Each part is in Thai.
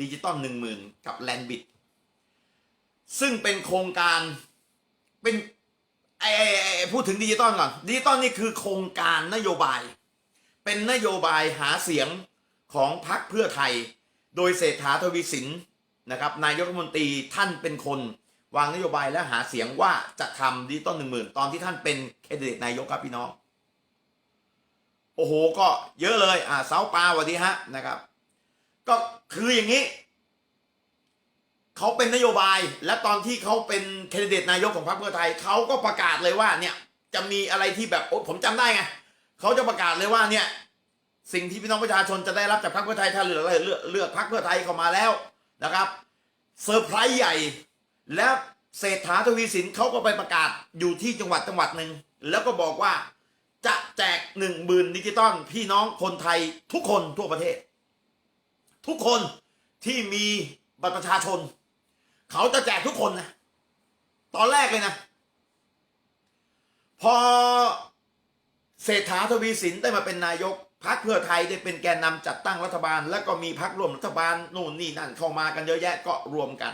ดิจิตอลหนึ่งหมื่นกับแลนบิดซึ่งเป็นโครงการเป็นไอ้ไอไอพูดถึงดิจิตอลก่อนดิจิตอลนี่คือโครงการนโยบาย เป็นนโยบายหาเสียงของพรรคเพื่อไทย โดยเศรษฐาทวีสินนะครับนายกรัฐมนตรีท่านเป็นคน วางนโยบายและหาเสียงว่าจะทำดิจิตอลหนึ่งหมื่นตอนที่ท่านเป็นแคนดิเดตนายกครับพี่น้อง โอ้โหก็เยอะเลยอ่าเสาปลาสวัสดีฮะนะครับ ก็คืออย่างนี้ เขาเป็นนโยบาย และตอนที่เขาเป็นแคนดิเดตนายกของพรรคเพื่อไทยเขาก็ประกาศเลยว่าเนี่ย จะมีอะไรที่แบบผมจำได้ไงเขาจะประกาศเลยว่าเนี่ย สิ่งที่พี่น้องประชาชนจะได้รับจากพรรคเพื่อไทยถ้าเลือกเลือกเลือกพรรคเพื่อไทยเข้ามาแล้วนะครับเซอร์ไพรส์ใหญ่ แล้วเศรษฐาทวีสินเขาก็ไปประกาศอยู่ที่จังหวัดจังหวัดหนึ่งแล้วก็บอกว่าจะแจกหนึ่งหมื่นดิจิตอลพี่น้องคนไทยทุกคนทั่วประเทศ ทุกคนที่มีบัตรประชาชน เขาจะแจกทุกคนนะ ตอนแรกเลยนะ พอเศรษฐาทวีสินได้มาเป็นนายกพักเพื่อไทยได้เป็นแกนนำจัดตั้งรัฐบาล แล้วก็มีพักร่วมรัฐบาลนู่นนี่นั่นเข้ามากันเยอะแยะก็รวมกัน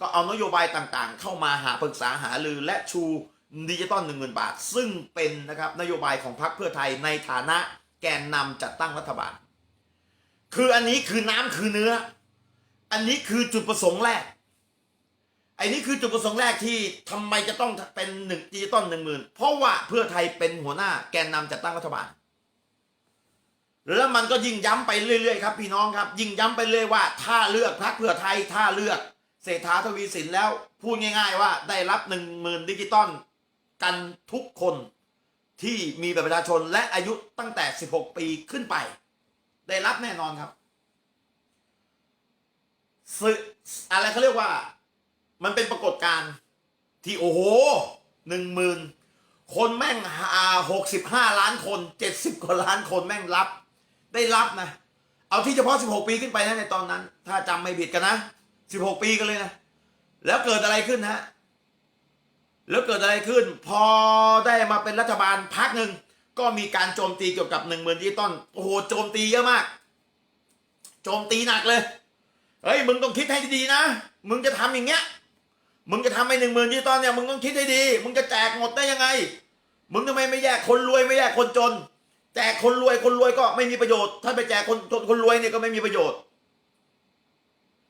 ก็เอานโยบายต่างๆ เข้ามาหาปรึกษาหารือและชูดิจิตอลหนึ่งหมื่นบาท ซึ่งเป็นนะครับนโยบายของพรรคเพื่อไทยในฐานะแกนนำจัดตั้งรัฐบาล คืออันนี้คือน้ำคือเนื้อ อันนี้คือจุดประสงค์แรกอ้นี่คือจุดประสงค์แรกที่ทำไมจะต้องเป็นหนึ่งดิจิตอลหนึ่งหมื่นเพราะว่าเพื่อไทยเป็นหัวหน้าแกนนำจัดตั้งรัฐบาล แล้วมันก็ยิ่งย้ำไปเรื่อยๆครับพี่น้องครับ ยิ่งย้ำไปเรื่อยว่า ถ้าเลือกพรรคเพื่อไทยถ้าเลือกเศรษฐาทวีสินแล้วพูดง่าย ๆ ว่าได้รับหนึ่งหมื่นดิจิตอลกันทุกคนที่มีบัตรประชาชนและอายุตั้งแต่ 16 ปีขึ้นไป ได้รับแน่นอนครับซึอะไรเขาเรียกว่า มันเป็นปรากฏการณ์ที่โอ้โหหนึ่งหมื่นคนแม่งหกสิบห้าล้านคนเจ็ดสิบกว่าล้านคนแม่งรับ ได้รับนะ เอาที่เฉพาะสิบหกปีขึ้นไปนะในตอนนั้น ถ้าจำไม่ผิดกันนะสิบหกปีกันเลยนะ แล้วเกิดอะไรขึ้นฮะแล้วเกิดอะไรขึ้น พอได้มาเป็นรัฐบาลพักหนึ่ง ก็มีการโจมตีเกี่ยวกับหนึ่งหมื่นดิจิตอลโอ้โหโจมตีเยอะมาก โจมตีหนักเลยเฮ้ยมึงต้องคิดให้ดีนะ มึงจะทำอย่างเงี้ย มึงจะทำไปหนึ่งหมื่นดิจิตอลเนี่ยมึงต้องคิดให้ดี มึงจะแจกหมดได้ยังไง มึงทำไมไม่แยกคนรวยไม่แยกคนจน แจกคนรวยคนรวยก็ไม่มีประโยชน์ ถ้าไปแจกคนจนคนรวยเนี่ยก็ไม่มีประโยชน์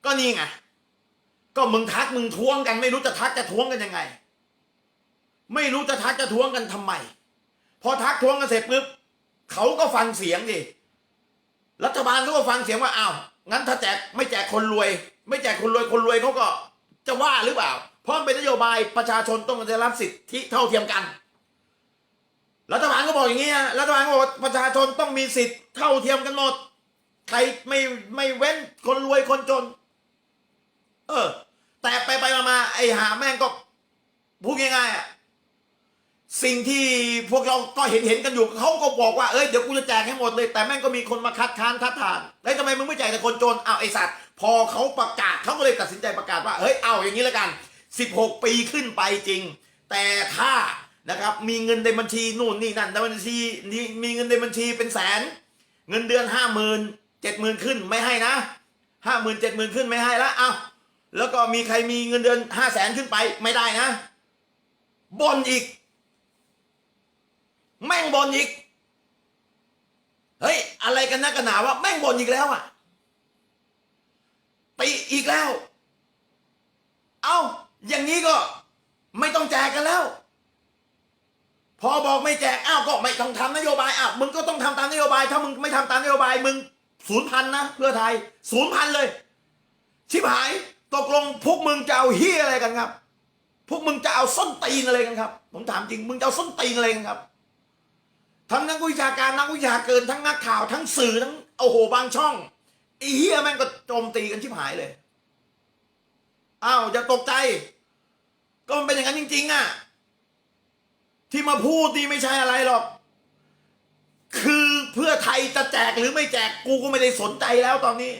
ก็นี่ไงก็มึงทักมึงท้วงกัน ไม่รู้จะทักจะท้วงกันยังไง ไม่รู้จะทักจะท้วงกันทำไม พอทักท้วงกันเสร็จปุ๊บเขาก็ฟังเสียงดิรัฐบาลเขาก็ฟังเสียงว่าอ้าวงั้นถ้าแจกไม่แจกคนรวย ไม่แจกคนรวยคนรวยเขาก็จะว่าหรือเปล่า เพราะเป็นนโยบายประชาชนต้องได้รับสิทธิเท่าเทียมกัน รัฐบาลก็บอกอย่างนี้นะรัฐบาลก็บอกประชาชนต้องมีสิทธิเท่าเทียมกันหมดใครไม่ไม่เว้นคนรวยคนจน เออ แต่ไปไปมามาไอ้หาแม่งก็พูดง่ายๆอะ สิ่งที่พวกเราก็เห็นเห็นกันอยู่เขาก็บอกว่าเอ้ยเดี๋ยวกูจะแจกให้หมดเลย แต่แม่งก็มีคนมาคัดค้านคัดทานแล้วทำไมมึงไม่แจกแต่คนจนอ้าวไอสัตว์พอเขาประกาศเขาก็เลยตัดสินใจประกาศว่าเฮ้ยเอาอย่างนี้แล้วกัน 16 ปีขึ้นไปจริง แต่ถ้านะครับมีเงินในบัญชีนู่นนี่นั่นในบัญชีนี่มีเงินในบัญชีเป็นแสน เงินเดือนห้าหมื่นเจ็ดหมื่นขึ้นไม่ให้นะห้าหมื่นเจ็ดหมื่นขึ้นไม่ให้ละอ้าวแล้วก็มีใครมีเงินเดือนห้าแสนขึ้นไปไม่ได้นะบนอีก แม่งบนอีก เฮ้ย อะไรกันนักกันหนาว่าแม่งบนอีกแล้วอะตีอีกแล้ว เอา้า อย่างนี้ก็ไม่ต้องแจกกันแล้ว พอบอกไม่แจกอ้าวก็ไม่ต้องทำนโยบายอ้าวมึงก็ต้องทำตามนโยบาย ถ้ามึงไม่ทำตามนโยบายมึงศูนย์พันนะเพื่อไทยศูนย์พันเลย ชิบหายตกลงพวกมึงจะเอาเฮียอะไรกันครับ พวกมึงจะเอาส้นตีนอะไรกันครับ ผมถามจริงมึงจะเอาส้นตีนอะไรกันครับ ทั้งนักวิชาการนักวิชาเกินทั้งนักข่าวทั้งสื่อทั้งโอ้โหบางช่องไอ้เฮียแม่งก็โจมตีกันชิบหายเลยอ้าวอย่าตกใจ ก็มันเป็นอย่างนั้นจริง ๆอะที่มาพูดนี่ไม่ใช่อะไรหรอก คือเพื่อไทยจะแจกหรือไม่แจกกูก็ไม่ได้สนใจแล้วตอนนี้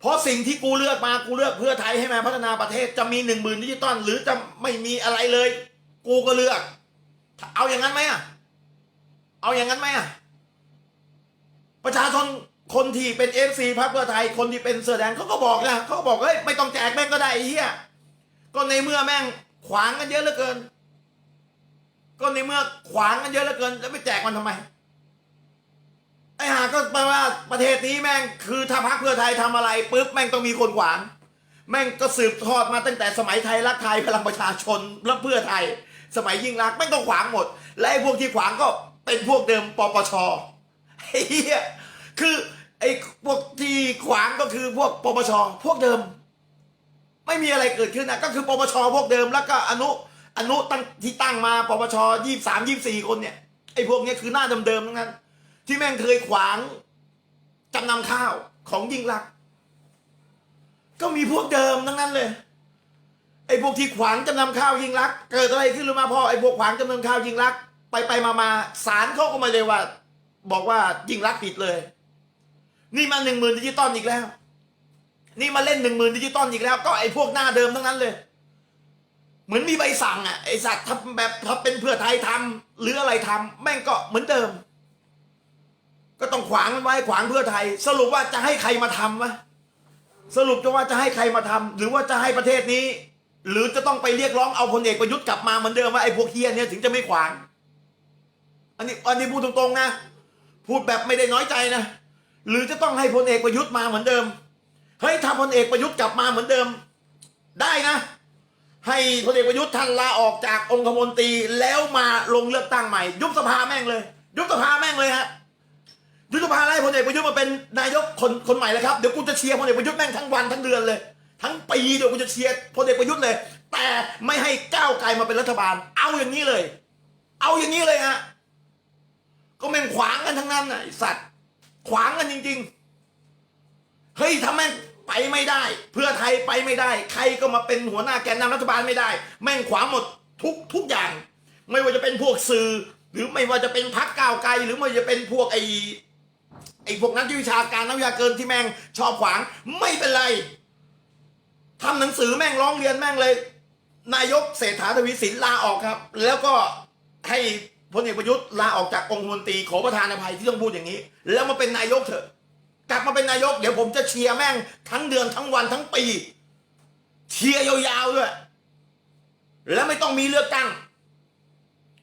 เพราะสิ่งที่กูเลือกมากูเลือกเพื่อไทยให้มาพัฒนาประเทศจะมีหนึ่งหมื่นดิจิตอลหรือจะไม่มีอะไรเลย กูก็เลือก เอาอย่างนั้นไหมอะ เอาอย่างนั้นไหมอะ ประชาชนคนที่เป็นเอฟซีพรรคเพื่อไทย คนที่เป็นเสื้อแดงเขาก็บอกนะเขาก็บอกเฮ้ยไม่ต้องแจกแม่งก็ได้ไอ้เหี้ยก็ในเมื่อแม่งขวางกันเยอะเหลือเกิน ก็ในเมื่อขวางกันเยอะเหลือเกิน แล้วไปแจกมันทำไมไอ้หาก็แปลว่าประเทศนี้แม่งคือถ้าพรรคเพื่อไทยทำอะไรปุ๊บแม่งต้องมีคนขวาง แม่งก็สืบทอดมาตั้งแต่สมัยไทยรักไทยพลังประชาชนและเพื่อไทย สมัยยิ่งรักแม่งต้องขวางหมด และไอ้พวกที่ขวางก็ เป็นพวกเดิมปปชไอ้เหี้ยคือไอ้พวกที่ขวางก็คือพวกปปชพวกเดิม ไม่มีอะไรเกิดขึ้นนะก็คือปปชพวกเดิมแล้วก็อนุอนุตั้งที่ตั้งมาปปชยี่สามยี่สี่คนเนี่ยไอ้พวกเนี้ยคือหน้าเดิมๆทั้งนั้น ที่แม่งเคยขวางจำนำข้าวของยิ่งรัก ก็มีพวกเดิมทั้งนั้นเลยไอ้พวกที่ขวางจำนำข้าวยิ่งรัก เกิดอะไรขึ้นรู้มาพ่อไอ้พวกขวางจำนำข้าวยิ่งรัก ไปไปมามาศาลเขาก็มาเลยว่า บอกว่ายิ่งรักผิดเลย นี่มาหนึ่งหมื่นดิจิตอลอีกแล้ว นี่มาเล่นหนึ่งหมื่นดิจิตอลอีกแล้ว ก็ไอ้พวกหน้าเดิมทั้งนั้นเลย เหมือนมีใบสั่งอะไอ้สัตว์ทำแบบถ้าเป็นเพื่อไทยทำหรืออะไรทำแม่งก็เหมือนเดิม ก็ต้องขวางมันไว้ขวางเพื่อไทย สรุปว่าจะให้ใครมาทำวะสรุปจะว่าจะให้ใครมาทำหรือว่าจะให้ประเทศนี้ หรือจะต้องไปเรียกร้องเอาพลเอกประยุทธ์กลับมาเหมือนเดิมว่าไอ้พวกเฮียเนี่ยถึงจะไม่ขวาง อันนี้อันนี้พูดตรงๆนะ พูดแบบไม่ได้น้อยใจนะ หรือจะต้องให้พลเอกประยุทธ์มาเหมือนเดิม เฮ้ยถ้าพลเอกประยุทธ์กลับมาเหมือนเดิม ได้นะ ให้พลเอกประยุทธ์ท่านลาออกจากองคมนตรีแล้วมาลงเลือกตั้งใหม่ ยุบสภาแม่งเลย ยุบสภาแม่งเลยฮะยุบสภาไล่พลเอกประยุทธ์มาเป็นนายกคนคนใหม่เลยครับเดี๋ยวกูจะเชียร์พลเอกประยุทธ์แม่งทั้งวันทั้งเดือนเลย ทั้งปีเดี๋ยวกูจะเชียร์พลเอกประยุทธ์เลย แต่ไม่ให้ก้าวไกลมาเป็นรัฐบาล เอาอย่างนี้เลย เอาอย่างนี้เลยฮะ ก็แม่งขวางกันทั้งนั้นน่ะไอสัตว์ ขวางกันจริง ๆ เฮ้ยถ้าแม่งไปไม่ได้ เพื่อไทยไปไม่ได้ ใครก็มาเป็นหัวหน้าแกนนำรัฐบาลไม่ได้ แม่งขวางหมดทุกทุกอย่าง ไม่ว่าจะเป็นพวกสื่อ หรือไม่ว่าจะเป็นพักก้าวไกล หรือไม่ว่าจะเป็นพวกไอไอพวกนักวิชาการนักวิชาเกินที่แม่งชอบขวางไม่เป็นไรทำหนังสือแม่งร้องเรียนแม่งเลย นายกเศรษฐาทวีสินลาออกครับ แล้วก็ให้ พลเอกประยุทธ์ลาออกจากองคมนตรีขอประธานอภัยที่ต้องพูดอย่างนี้ แล้วมาเป็นนายกเถอะ กลับมาเป็นนายกเดี๋ยวผมจะเชียร์แม่งทั้งเดือนทั้งวันทั้งปี เชียร์ยาวๆด้วยแล้วไม่ต้องมีเลือกตั้ง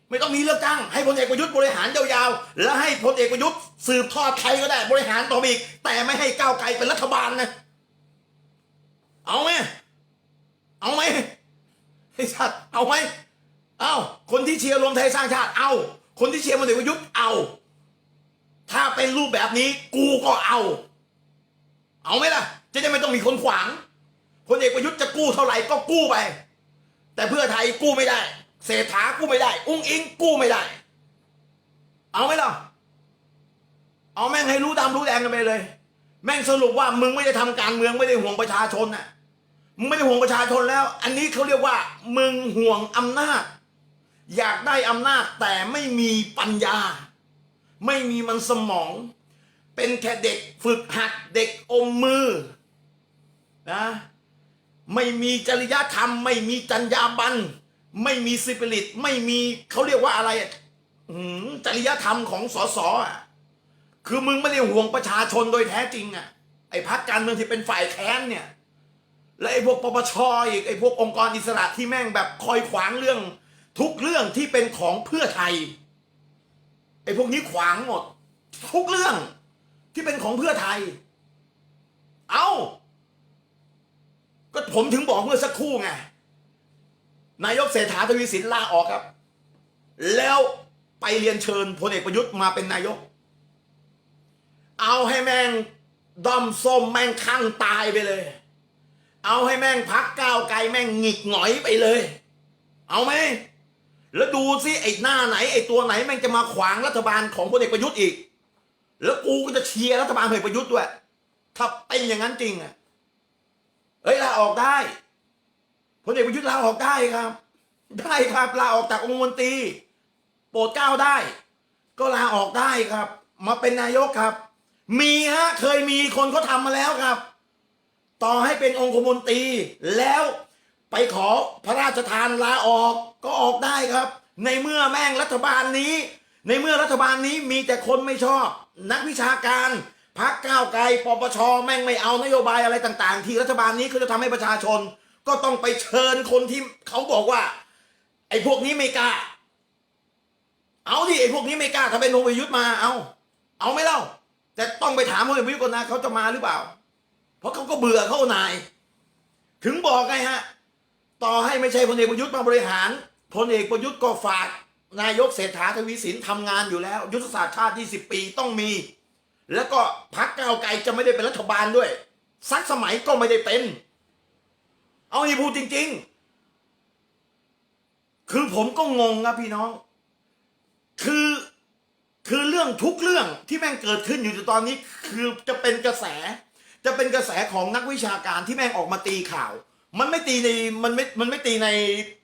ไม่ต้องมีเลือกตั้ง ให้พลเอกประยุทธ์บริหารยาวๆแล้วให้พลเอกประยุทธ์สืบทอดใครก็ได้บริหารต่อไปอีก แต่ไม่ให้ก้าวไกลเป็นรัฐบาลนะเอาไหมเอาไหมไอ้สัตว์เอาไหม เอาคนที่เชียร์รวมไทยสร้างชาติ เอาคนที่เชียร์พลเอกประยุทธ์เอาถ้าเป็นรูปแบบนี้กูก็เอา เอาไหมล่ะ จะได้ไม่ต้องมีคนขวางพลเอกประยุทธ์จะกู้เท่าไหร่ก็กู้ไป แต่เพื่อไทยกู้ไม่ได้ เศรษฐากู้ไม่ได้ อุ้งอิงกู้ไม่ได้ เอาไหมล่ะ เอาแม่งให้รู้ดำรู้แดงกันไปเลย แม่งสรุปว่ามึงไม่ได้ทำการเมืองไม่ได้ห่วงประชาชนน่ะ มึงไม่ได้ห่วงประชาชนแล้ว อันนี้เขาเรียกว่า มึงห่วงอำนาจ อยากได้อำนาจแต่ไม่มีปัญญา ไม่มีมันสมอง เป็นแค่เด็กฝึกหัดเด็กอมมือนะไม่มีจริยธรรม ไม่มีจรรยาบรรณไม่มีสิปิริต ไม่มีเขาเรียกว่าอะไรจริยธรรมของสสอะคือมึงไม่ได้ห่วงประชาชนโดยแท้จริงอะไอ้พักการเมืองที่เป็นฝ่ายแค้นเนี่ย และไอ้พวกปปชอีกไอ้พวกองค์กรอิสระที่แม่งแบบคอยขวางเรื่อง ทุกเรื่องที่เป็นของเพื่อไทยไอ้พวกนี้ขวางหมด ทุกเรื่องที่เป็นของเพื่อไทย เอา้า ก็ผมถึงบอกเมื่อสักครู่ไงนายกเศรษฐาทวีสินลาออกครับ แล้วไปเรียนเชิญพลเอกประยุทธ์มาเป็นนายก เอาให้แม่งด้อมส้มแม่งข้างตายไปเลย เอาให้แม่งพักก้าวไกลแม่งหงิกหงอยไปเลย เอาไหม แล้วดูสิไอ้หน้าไหนไอ้ตัวไหนแม่งจะมาขวางรัฐบาลของพลเอกประยุทธ์อีก แล้วกูก็จะเชียร์รัฐบาลพลเอกประยุทธ์ด้วยถ้าเป็นอย่างนั้นจริงอะเฮ้ยลาออกได้พลเอกประยุทธ์ลาออกได้ครับ ได้ครับลาออกจากองค์มนตรีโปรดเกล้าได้ ก็ลาออกได้ครับ มาเป็นนายกครับ มีฮะเคยมีคนเขาทำมาแล้วครับ ต่อให้เป็นองคมนตรีแล้ว ไปขอพระราชทานลาออกก็ออกได้ครับ ในเมื่อแม่งรัฐบาลนี้ ในเมื่อรัฐบาลนี้มีแต่คนไม่ชอบ นักวิชาการพักก้าวไกลปปชแม่งไม่เอานโยบายอะไรต่างๆ ที่รัฐบาลนี้คือจะทำให้ประชาชน ก็ต้องไปเชิญคนที่เขาบอกว่า ไอ้พวกนี้ไม่กล้า เอาดิไอ้พวกนี้ไม่กล้าถ้าเป็นพลเอกยุทธ์มาเอาเอาไม่เล่า แต่ต้องไปถามพลเอกประยุทธ์ก่อนนะเขาจะมาหรือเปล่า เพราะเขาก็เบื่อเขานาย ถึงบอกไงฮะ ต่อให้ไม่ใช่พลเอกประยุทธ์มาบริหารพลเอกประยุทธ์ก็ฝากนายกเศรษฐาทวีสินทำงานอยู่แล้ว ยุทธศาสตร์ชาติ 20 ปีต้องมี แล้วก็พักก้าวไกลจะไม่ได้เป็นรัฐบาลด้วยสักสมัยก็ไม่ได้เป็น เอานี่พูดจริง ๆ คือผมก็งงครับพี่น้อง คือคือเรื่องทุกเรื่องที่แม่งเกิดขึ้นอยู่ตอนนี้ คือจะเป็นกระแส จะเป็นกระแสของนักวิชาการที่แม่งออกมาตีข่าว มันไม่ตีในมันไม่มันไม่ตีใน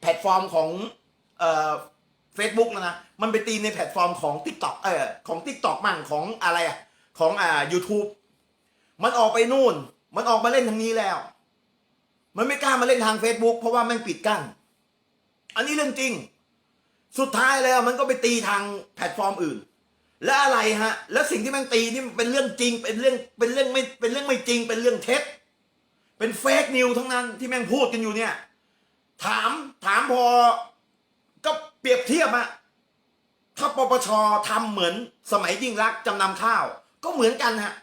แพลตฟอร์มของเอ่อเฟซบุ๊กแล้วนะ มันไปตีในแพลตฟอร์มของทิกตอกเออของทิกตอกมั่งของอะไรอะของอ่า YouTube มันออกไปนู่น มันออกมาเล่นทางนี้แล้ว มันไม่กล้ามาเล่นทาง Facebook เพราะว่าม่งปิดกั้น อันนี้เรื่องจริง สุดท้ายแล้วมันก็ไปตีทางแพลตฟอร์มอื่น และอะไรฮะ แล้วสิ่งที่ม่งตีนี่เป็นเรื่องจริง เป็นเรื่อง เป็นเรื่องไม่ เป็นเรื่องไม่จริง เป็นเรื่องเท็จ เป็นเฟกนิวทั้งนั้นที่แม่งพูดกันอยู่เนี่ย ถามถามพอ ก็เปรียบเทียบอะถ้าปปชทำเหมือนสมัยยิ่งรักจำนำข้าว ก็เหมือนกันฮะ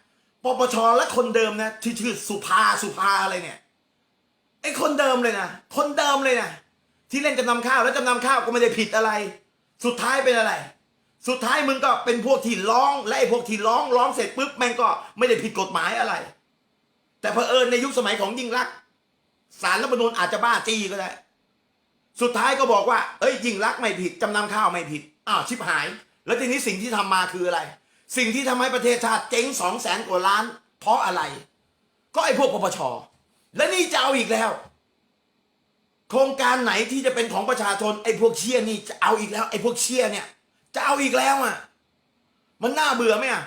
ปปชและคนเดิมนะที่ชื่อสุภาสุภาอะไรเนี่ยไอ้คนเดิมเลยนะคนเดิมเลยนะที่เล่นจำนำข้าวแล้วจำนำข้าวก็ไม่ได้ผิดอะไร สุดท้ายเป็นอะไร สุดท้ายมึงก็เป็นพวกที่ร้อง และไอ้พวกที่ร้องร้องเสร็จปุ๊บแม่งก็ไม่ได้ผิดกฎหมายอะไร แต่เผอิญในยุคสมัยของยิ่งรักสารรัฐธรรมนูญอาจจะบ้าจี้ก็ได้ สุดท้ายก็บอกว่า เอ้ยยิ่งรักไม่ผิดจำนำข้าวไม่ผิดอ้าวชิบหาย แล้วทีนี้สิ่งที่ทำมาคืออะไร สิ่งที่ทำให้ประเทศชาติเจ๊งสองแสนกว่าล้าน เพราะอะไร ก็ไอ้พวกปปชและนี่จะเอาอีกแล้ว โครงการไหนที่จะเป็นของประชาชนไอ้พวกเชี่ยนี่จะเอาอีกแล้วไอ้พวกเชี่ยเนี่ย จะเอาอีกแล้วอะมันน่าเบื่อไหมอะ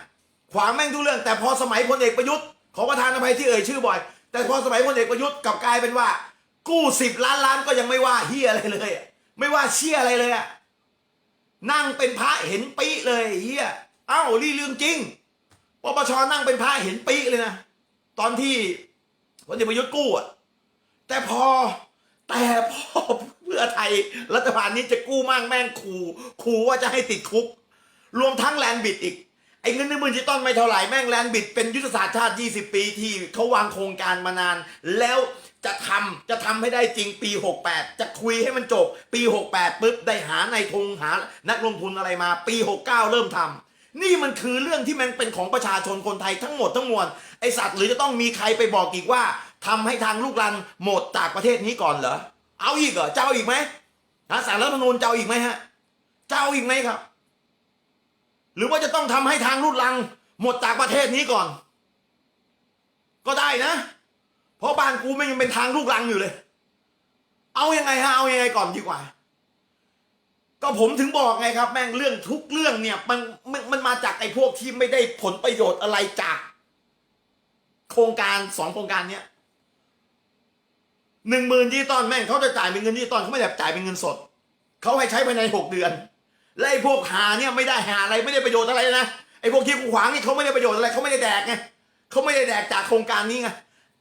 ขวางแม่งทุกเรื่อง แต่พอสมัยพลเอกประยุทธ์ ขอประธานอภัยที่เอ่ยชื่อบ่อย แต่พอสมัยพลเอกประยุทธ์กลับกลายเป็นว่า กู้สิบล้านล้านก็ยังไม่ว่าเฮียอะไรเลย ไม่ว่าเชี่ยอะไรเลยอะนั่งเป็นพระเห็นปีเลยเฮียเอ้านี่เรื่องจริงปปชนั่งเป็นพระเห็นปีเลยนะตอนที่พลเอกประยุทธ์กู้อะแต่พอแต่พอเพื่อไทยรัฐบาลนี้จะกู้มั่งแม่งขู่ขู่ว่าจะให้ติดคุก รวมทั้งแลนบิดอีก ไอ้เงินหนึ่งหมื่นดิจิตอลไม่เท่าไหร่แม่งแลนบิดเป็นยุทธศาสตร์ชาติ 20 ปีที่เขาวางโครงการมานาน แล้วจะทำจะทำให้ได้จริงปี 68 จะคุยให้มันจบ ปี 68ปุ๊บได้หาในทงหานักลงทุนอะไรมา ปี 69 เริ่มทำนี่มันคือเรื่องที่มันเป็นของประชาชนคนไทยทั้งหมดทั้งมวลไอสัตว์หรือจะต้องมีใครไปบอกอีกว่าทำให้ทางลูกรันหมดจากประเทศนี้ก่อนเหรอเอาอีกเหรอเจ้าอีกไหมฮะสารรัฐธรรมนูญเจ้าอีกไหมฮะ เจ้าอีกไหมครับ หรือว่าจะต้องทำให้ทางลูกรัง หมดจากประเทศนี้ก่อน ก็ได้นะ เพราะบ้านกูไม่ยังเป็นทางลูกรังอยู่เลย เอายังไงฮะเอายังไงก่อนดีกว่า ก็ผมถึงบอกไงครับ แม่งเรื่องทุกเรื่องเนี่ยมันมันมันมาจากไอ้พวกที่ไม่ได้ผลประโยชน์อะไรจาก โครงการสองโครงการเนี้ยหนึ่งหมื่นดิจิตอลแม่งเขาจะจ่ายเป็นเงินดิจิตอลเขาไม่ได้จ่ายเป็นเงินสดเขาให้ใช้ภายในหกเดือน และไอ้พวกหาเนี่ยไม่ได้หาอะไรไม่ได้ประโยชน์อะไรนะไอ้พวกที่กูขวางนี่เขาไม่ได้ประโยชน์อะไรเขาไม่ได้แดกไงเขาไม่ได้แดกจากโครงการนี้ไง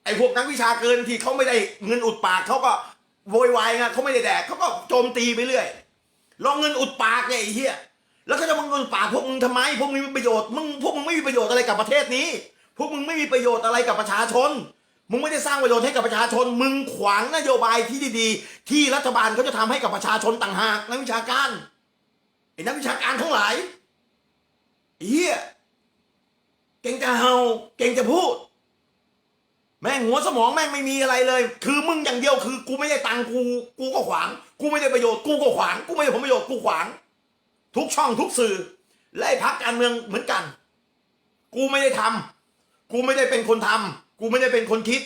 ไอ้พวกนักวิชาเกินที่เขาไม่ได้เงินอุดปากเขาก็โวยวายไงเขาไม่ได้แดกเขาก็โจมตีไปเรื่อยลองเงินอุดปากเนี่ยไอ้เหี้ยแล้วก็จะมาเงินอุดปากพวกมึงทำไมพวกมึงมีประโยชน์มึงพวกมึงไม่มีประโยชน์อะไรกับประเทศนี้ พวกมึงไม่มีประโยชน์อะไรกับประชาชน มึงไม่ได้สร้างประโยชน์ให้กับประชาชน มึงขวางนโยบายที่ดีๆ ที่รัฐบาลเขาจะทำให้กับประชาชนต่างหากนักวิชาการ นักวิชาการทั้งหลายเฮียเก่งจะเฮาเก่งจะพูด แม่งหัวสมองแม่งไม่มีอะไรเลย คือมึงอย่างเดียวคือ กูไม่ได้ตังกู กูก็ขวาง กูไม่ได้ประโยชน์กูก็ขวางกูไม่ได้ผลประโยชน์กูขวาง ทุกช่องทุกสื่อและพักการเมืองเหมือนกัน กูไม่ได้ทำกูไม่ได้เป็นคนทำกูไม่ได้เป็นคนคิด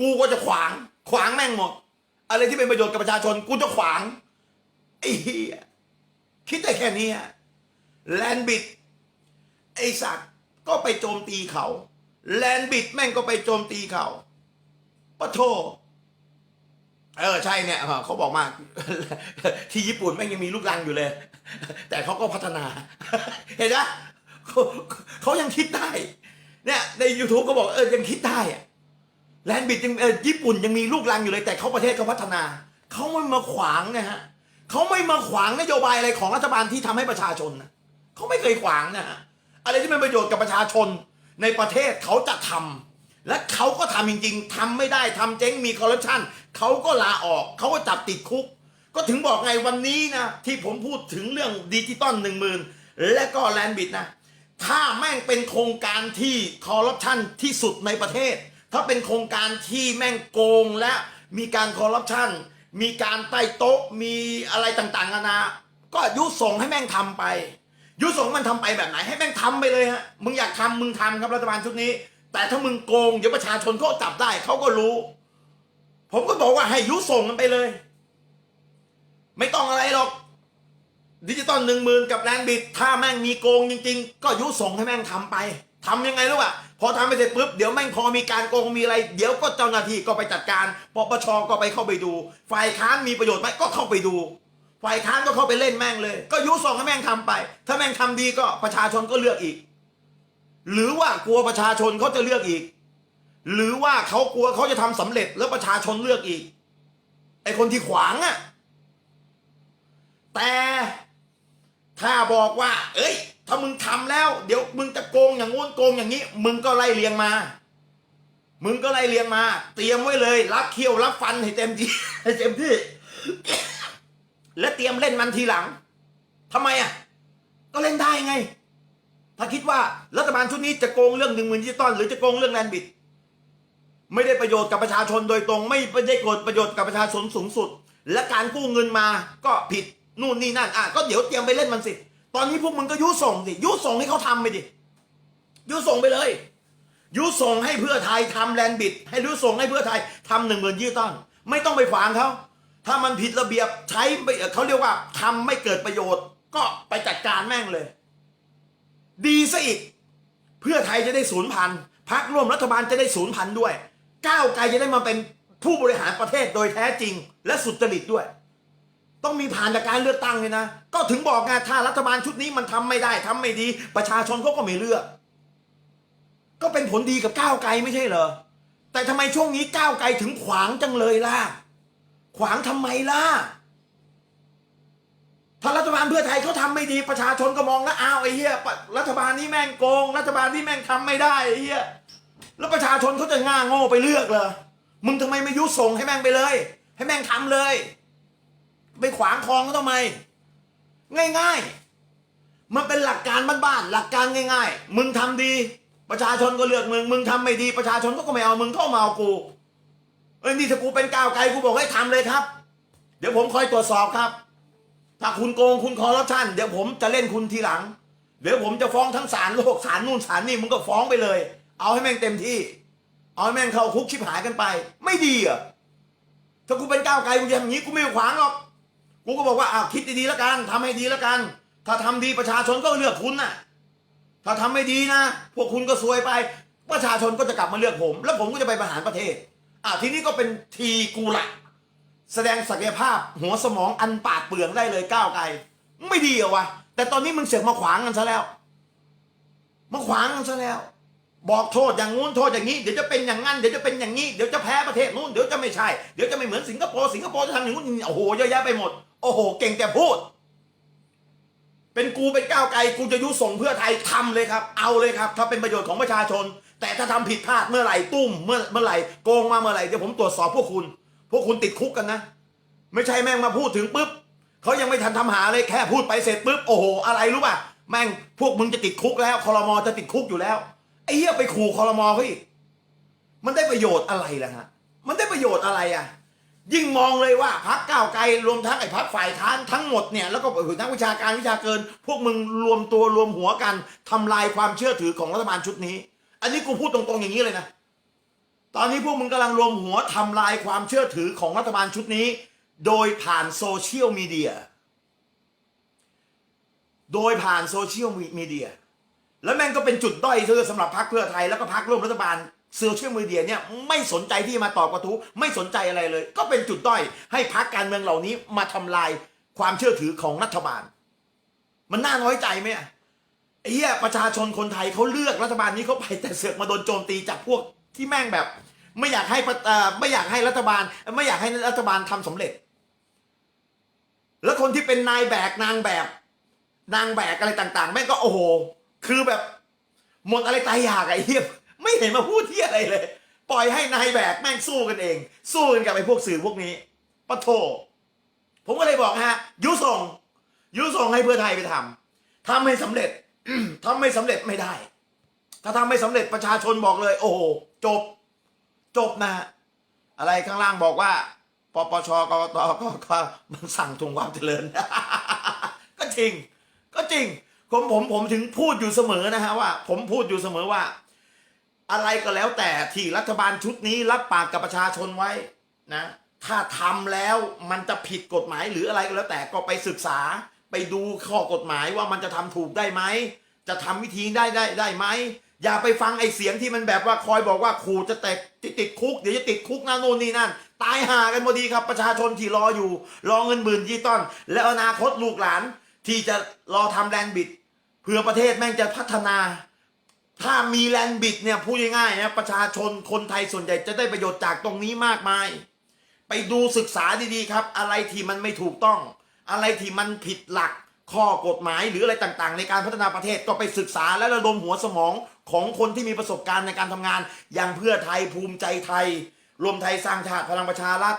กูก็จะขวาง ขวางแม่งหมดอะไรที่เป็นประโยชน์กับประชาชน กูจะขวางไอ้เหี้ย คิดได้แค่นี้แลนบิดไอสัตว์ก็ไปโจมตีเขา แลนบิดแม่งก็ไปโจมตีเขาปะโทเออใช่เนี่ยเขาบอกมาที่ญี่ปุ่นแม่งยังมีลูกรังอยู่เลย แต่เขาก็พัฒนา เห็นไหมเขายังคิดได้ เนี่ยใน YouTube ก็บอกเออยังคิดได้อะแลนด์บิดยังเออญี่ปุ่นยังมีลูกรังอยู่เลย แต่เขาประเทศเขาพัฒนา เขาไม่มาขวางนะฮะ เขาไม่มาขวางนโยบายอะไรของรัฐบาลที่ทำให้ประชาชนนะเขาไม่เคยขวางนะฮะอะไรที่เป็นประโยชน์กับประชาชนในประเทศเขาจะทำและเขาก็ทำจริง ๆทำไม่ได้ทำเจ๊งมีคอร์รัปชันเขาก็ลาออกเขาก็จับติดคุก ก็ถึงบอกไงวันนี้นะที่ผมพูดถึงเรื่องดิจิตอลหนึ่งหมื่นและก็แลนบิดนะถ้าแม่งเป็นโครงการที่คอร์รัปชันที่สุดในประเทศ ถ้าเป็นโครงการที่แม่งโกงและมีการคอร์รัปชัน มีการใต้โต๊ะมีอะไรต่างๆนานา ก็ยุส่งให้แม่งทำไป ยุส่งมันทำไปแบบไหนให้แม่งทำไปเลยฮะมึงอยากทำมึงทำครับรัฐบาลชุดนี้ แต่ถ้ามึงโกงเดี๋ยวประชาชนเขาจับได้เขาก็รู้ ผมก็บอกว่าให้ยุส่งมันไปเลย ไม่ต้องอะไรหรอกดิจิตอลหนึ่งหมื่นกับแลนบิดถ้าแม่งมีโกงจริง ๆ ก็ยุส่งให้แม่งทำไปทำยังไงรู้ป่ะ พอทำไปเสร็จปุ๊บเดี๋ยวแม่งพอมีการโกงมีอะไร เดี๋ยวก็เจ้าหน้าที่ก็ไปจัดการปปชก็ไปเข้าไปดู ฝ่ายค้านมีประโยชน์ไหมก็เข้าไปดู ฝ่ายค้านก็เข้าไปเล่นแม่งเลย ก็ยุส่งให้แม่งทำไป ถ้าแม่งทำดีก็ประชาชนก็เลือกอีก หรือว่ากลัวประชาชนเขาจะเลือกอีก หรือว่าเขากลัวเขาจะทำสำเร็จแล้วประชาชนเลือกอีกไอคนที่ขวางอะแต่ถ้าบอกว่า เอ้ย ถ้ามึงทำแล้ว เดี๋ยวมึงจะโกงอย่างงู้นโกงอย่างนี้ มึงก็ไล่เลียงมา มึงก็ไล่เลียงมา เตรียมไว้เลย รับเคี้ยวรับฟันให้เต็มที่ให้เต็มที่ และเตรียมเล่นมันทีหลังทำไมอะ ก็เล่นได้ไง ถ้าคิดว่ารัฐบาลชุดนี้จะโกงเรื่องหนึ่งหมื่นดิจิตอลหรือจะโกงเรื่องแลนบิด ไม่ได้ประโยชน์กับประชาชนโดยตรง ไม่ได้กดประโยชน์กับประชาชนสูงสุด และการกู้เงินมาก็ผิดนู่นนี่นั่นอะก็เดี๋ยวเตรียมไปเล่นมันสิ ตอนนี้พวกมึงก็ยุส่งสิยุส่งให้เขาทำไปดิยุส่งไปเลย ยุส่งให้เพื่อไทยทำแลนด์บิด ให้ยุส่งให้เพื่อไทยทำหนึ่งหมื่นยี่ต้นไม่ต้องไปฝางเขาถ้ามันผิดระเบียบใช้ไม่เขาเรียกว่าทำไม่เกิดประโยชน์ ก็ไปจัดการแม่งเลย ดีซะอีก เพื่อไทยจะได้ศูนย์พันพักร่วมรัฐบาลจะได้ศูนย์พันด้วย ก้าวไกลจะได้มาเป็นผู้บริหารประเทศโดยแท้จริง และสุจริตด้วย ต้องมีผ่านจากการเลือกตั้งเลยนะ ก็ถึงบอกไงถ้ารัฐบาลชุดนี้มันทำไม่ได้ทำไม่ดี ประชาชนเขาก็ไม่เลือก ก็เป็นผลดีกับก้าวไกลไม่ใช่เหรอแต่ทำไมช่วงนี้ก้าวไกลถึงขวางจังเลยล่ะ ขวางทำไมล่ะถ้ารัฐบาลเพื่อไทยเขาทำไม่ดีประชาชนก็มองแล้วอ้าวไอ้เหี้ยรัฐบาลนี้แม่งโกง รัฐบาลนี้แม่งทำไม่ได้ไอ้เหี้ยแล้วประชาชนเขาจะง่าโง่ไปเลือกเหรอมึงทำไมไม่ยุส่งให้แม่งไปเลย ให้แม่งทำเลย ไปขวางคลองเขาทำไม ง่ายๆ มันเป็นหลักการบ้านๆหลักการง่าย ๆ มึงทำดี ประชาชนก็เลือกมึง มึงทำไม่ดีประชาชนก็ไม่เอามึงเข้ามาเอากูเอ้ยนี่ถ้ากูเป็นก้าวไกลกูบอกให้ทำเลยครับ เดี๋ยวผมคอยตรวจสอบครับ ถ้าคุณโกงคุณคอร์รัปชันเดี๋ยวผมจะเล่นคุณทีหลัง เดี๋ยวผมจะฟ้องทั้งศาลโลกศาลนู่นศาลนี่มึงก็ฟ้องไปเลย เอาให้แม่งเต็มที่ เอาให้แม่งเข้าคุกชิบหายกันไป ไม่ดีเหรอถ้ากูเป็นก้าวไกลกูจะทำอย่างนี้กูไม่ขวางหรอก กูก็บอกว่าอ้าวคิดดีๆแล้วกันทำให้ดีแล้วกัน ถ้าทำดีประชาชนก็เลือกคุณน่ะ ถ้าทำไม่ดีนะ พวกคุณก็ซวยไป ประชาชนก็จะกลับมาเลือกผม แล้วผมก็จะไปบริหารประเทศอะทีนี้ก็เป็นทีกูละแสดงศักยภาพหัวสมองอันปาดเปลืองได้เลยก้าวไกล ไม่ดีเหรอวะแต่ตอนนี้มึงเสือกมาขวางกันซะแล้วมาขวางกันซะแล้ว บอกโทษอย่างงู้นโทษอย่างนี้เดี๋ยวจะเป็นอย่างนั้นเดี๋ยวจะเป็นอย่างนี้เดี๋ยวจะแพ้ประเทศนู้นเดี๋ยวจะไม่ใช่เดี๋ยวจะไม่เหมือนสิงคโปร์สิงคโปร์จะทำอย่างนู้นโอ้โหเยอะแยะไปหมด อ้โห เก่งแต่พูด เป็นกูเป็นก้าวไกลกูจะยุส่งเพื่อไทยทำเลยครับ เอาเลยครับ ถ้าเป็นประโยชน์ของประชาชน แต่ถ้าทำผิดพลาดเมื่อไหร่ตุ้มเมื่อเมื่อไหร่โกงมาเมื่อไหร่เดี๋ยวผมตรวจสอบพวกคุณ พวกคุณติดคุกกันนะ ไม่ใช่แม่งมาพูดถึงปุ๊บเขายังไม่ทันทำหาเลยแค่พูดไปเสร็จปุ๊บโอ้โห อะไรรู้ป่ะแม่งพวกมึงจะติดคุกแล้วคอรมอจะติดคุกอยู่แล้วไอ้เหี้ยไปขู่คอรมอเขาอีกมันได้ประโยชน์อะไรล่ะฮะมันได้ประโยชน์อะไรอะ ยิ่งมองเลยว่าพักก้าวไกลรวมทั้งไอ้พักฝ่ายค้านทั้งหมดเนี่ยแล้วก็ทั้งวิชาการวิชาเกิน พวกมึงรวมตัวรวมหัวกันทำลายความเชื่อถือของรัฐบาลชุดนี้ อันนี้กูพูดตรงๆอย่างนี้เลยนะตอนนี้พวกมึงกำลังรวมหัวทำลายความเชื่อถือของรัฐบาลชุดนี้ โดยผ่านโซเชียลมีเดียโดยผ่านโซเชียลมีเดียแล้วแม่งก็เป็นจุดด้อยเธอสำหรับพรรคเพื่อไทยแล้วก็พรรคร่วมรัฐบาล โซเชียลมีเดียเนี่ยไม่สนใจที่มาตอบกระทู้ไม่สนใจอะไรเลย ก็เป็นจุดด้อยให้พรรคการเมืองเหล่านี้มาทำลายความเชื่อถือของรัฐบาล มันน่าน้อยใจไหมไอ้เหี้ยประชาชนคนไทยเขาเลือกรัฐบาลนี้เขาไปแต่เสือกมาโดนโจมตีจากพวกที่แม่งแบบ ไม่อยากให้ประไม่อยากให้รัฐบาล ไม่อยากให้รัฐบาลทำสำเร็จ แล้วคนที่เป็นนายแบกนางแบบ นางแบกอะไรต่าง ๆ แม่งก็โอ้โห คือแบบหมดอะไรตายอยากไอ้เหี้ย ไม่เห็นมาพูดที่อะไรเลย ปล่อยให้นายแบกแม่งสู้กันเอง สู้กันกับไอ้พวกสื่อพวกนี้ปะโถผมก็เลยบอกฮะยุส่งยุส่งให้เพื่อไทยไปทำทำให้สำเร็จทำไม่สำเร็จไม่ได้ ถ้าทำไม่สำเร็จประชาชนบอกเลย โอ้โหจบ จบนะ อะไรข้างล่างบอกว่าปปชกกตก็ก็มันสั่งทวงความเจริญ ก็จริง ก็จริงผมผมผมถึงพูดอยู่เสมอนะฮะว่า ผมพูดอยู่เสมอว่า อะไรก็แล้วแต่ที่รัฐบาลชุดนี้รับปากกับประชาชนไว้นะ ถ้าทำแล้วมันจะผิดกฎหมายหรืออะไรก็แล้วแต่ก็ไปศึกษาไปดูข้อกฎหมายว่ามันจะทำถูกได้ไหม จะทำวิธีได้ได้ได้ไหม อย่าไปฟังไอ้เสียงที่มันแบบว่าคอยบอกว่าขู่จะแตกติดติดคุกเดี๋ยวจะติดคุกนั่นโน่นนี่นั่น ตายหากันพอดีครับประชาชนที่รออยู่ รอเงินหมื่นยี่ต้นและอนาคตลูกหลานที่จะรอทำแลนบิดเพื่อประเทศแม่งจะพัฒนา ถ้ามีแลนด์บิดเนี่ยพูดง่ายๆนะประชาชนคนไทยส่วนใหญ่จะได้ประโยชน์จากตรงนี้มากมาย ไปดูศึกษาดีๆครับ อะไรที่มันไม่ถูกต้อง อะไรที่มันผิดหลักข้อกฎหมายหรืออะไรต่างๆ ในการพัฒนาประเทศก็ไปศึกษาและระดมหัวสมองของคนที่มีประสบการณ์ในการทำงาน อย่างเพื่อไทยภูมิใจไทย รวมไทยสร้างชาติพลังประชารัฐ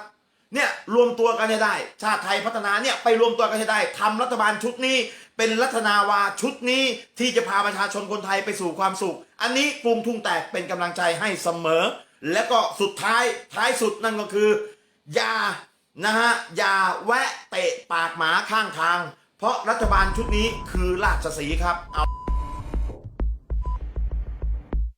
เนี่ยรวมตัวกันให้ได้ ชาติไทยพัฒนาเนี่ยไปรวมตัวกันให้ได้ทำรัฐบาลชุดนี้ เป็นรัฐนาวาชุดนี้ที่จะพาประชาชนคนไทยไปสู่ความสุข อันนี้กรุงทุ่งแตกเป็นกำลังใจให้เสมอ และก็สุดท้ายท้ายสุดนั่นก็คือ อย่านะฮะอย่าแวะเตะปากหมาข้างทาง เพราะรัฐบาลชุดนี้คือราชสีครับเอา